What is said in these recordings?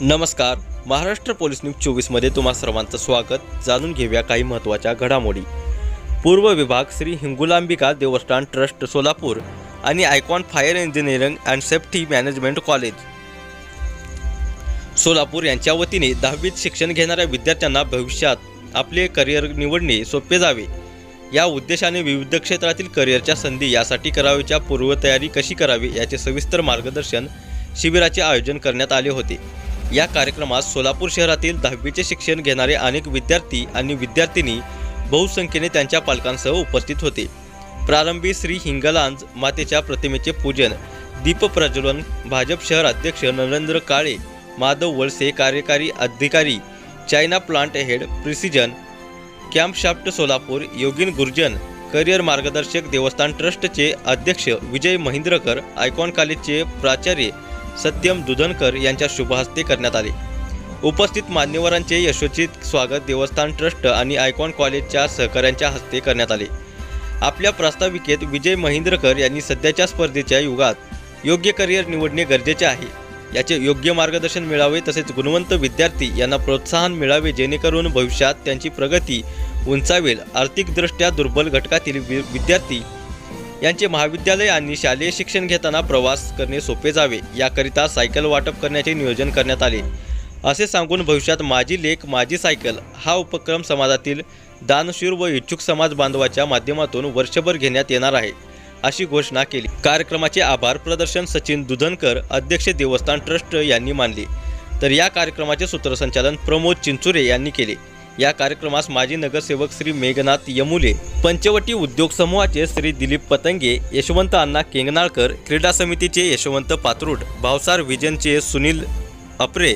नमस्कार. Maharashtra police news चोवीसमध्ये तुम्हा सर्वांचं स्वागत. जाणून घेऊया काही महत्त्वाच्या घडामोडी. पूर्व विभाग श्री हिंगुलांबिका देवस्थान ट्रस्ट सोलापूर आणि Icon fire engineering and safety management college. Solapur यांच्या वतीने दहावीत शिक्षण घेणाऱ्या विद्यार्थ्यांना भविष्यात आपले करिअर निवडणे सोपे जावे. या उद्देशाने विविध क्षेत्रातील करिअरच्या संधी यासाठी करावीच्या पूर्वतयारी कशी करावी याचे सविस्तर मार्गदर्शन शिबिराचे आयोजन करण्यात आले होते. या कार्यक्रमात सोलापूर शहरातील दहावीचे शिक्षण घेणारे अनेक विद्यार्थी आणि विद्यार्थिनी बहुसंख्येने त्यांच्या पालकांसह उपस्थित होते. प्रारंभी श्री हिंगलांज मातेच्या प्रतिमेचे पूजन दीप प्रज्वलन भाजप शहर अध्यक्ष नरेंद्र काळे माधव वळसे कार्यकारी अधिकारी China plant head precision camshaft Solapur Yogin Gurjan career मार्गदर्शक देवस्थान ट्रस्टचे अध्यक्ष विजय महिंद्रकर आयकॉन कॉलेजचे प्राचार्य सत्यम दुधनकर यांच्या शुभहस्ते करण्यात आले. उपस्थित मान्यवरांचे यशोचित स्वागत देवस्थान ट्रस्ट आणि आयकॉन कॉलेजच्या सहकाऱ्यांच्या हस्ते करण्यात आले. आपल्या प्रास्ताविकेत विजय महिंद्रकर यांनी सध्याच्या स्पर्धेच्या युगात योग्य करिअर निवडणे गरजेचे आहे. याचे योग्य मार्गदर्शन मिळावे तसेच गुणवंत विद्यार्थी यांना प्रोत्साहन मिळावे जेणेकरून भविष्यात त्यांची प्रगती उंचावेल. आर्थिकदृष्ट्या दुर्बल घटकातील वि- विद्यार्थी यांचे महाविद्यालय आणि शालेय शिक्षण घेताना प्रवास करणे सोपे जावे याकरिता सायकल वाटप करण्याचे नियोजन करण्यात आले. असे सांगून भविष्यात माझी लेख माझी सायकल हा उपक्रम समाजातील दानशूर व इच्छुक समाज बांधवाच्या माध्यमातून वर्षभर घेण्यात येणार आहे अशी घोषणा केली. कार्यक्रमाचे आभार प्रदर्शन सचिन दुधनकर अध्यक्ष देवस्थान ट्रस्ट यांनी मानले. तर या कार्यक्रमाचे सूत्रसंचालन प्रमोद चिंचुरे यांनी केले. या कार्यक्रमास माजी नगरसेवक श्री मेघनाथ यमुले पंचवटी उद्योग समूहाचे श्री दिलीप पतंगे यशवंत अण्णा केंगनाळकर क्रीडा समितीचे यशवंत पात्रूट भावसार विजनचे सुनील अपरे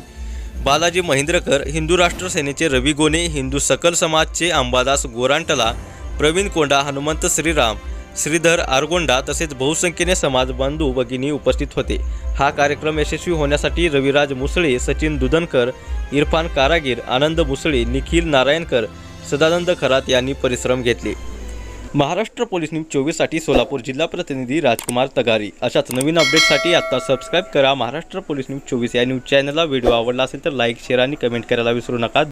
बालाजी महिंद्रकर हिंदू राष्ट्र सेनेचे रवी गोने हिंदू सकल समाजचे अंबादास गोरांटला प्रवीण कोंडा हनुमंत श्रीराम श्रीधर आरगोंडा तसेच बहुसंख्येने समाज बांधू भगिनी उपस्थित होते. हा कार्यक्रम यशस्वी होण्यासाठी रविराज मुसळे सचिन दुधनकर इरफान कारागीर आनंद मुसळे निखिल नारायणकर सदानंद खरात यांनी परिश्रम घेतले. महाराष्ट्र पोलीस न्यूज चोवीससाठी सोलापूर जिल्हा प्रतिनिधी राजकुमार तगारी. अशाच नवीन अपडेटसाठी आत्ता सबस्क्राईब करा महाराष्ट्र पोलीस न्यूज चोवीस या न्यूज चॅनलला. व्हिडिओ आवडला असेल तर लाईक शेअर आणि कमेंट करायला विसरू नका.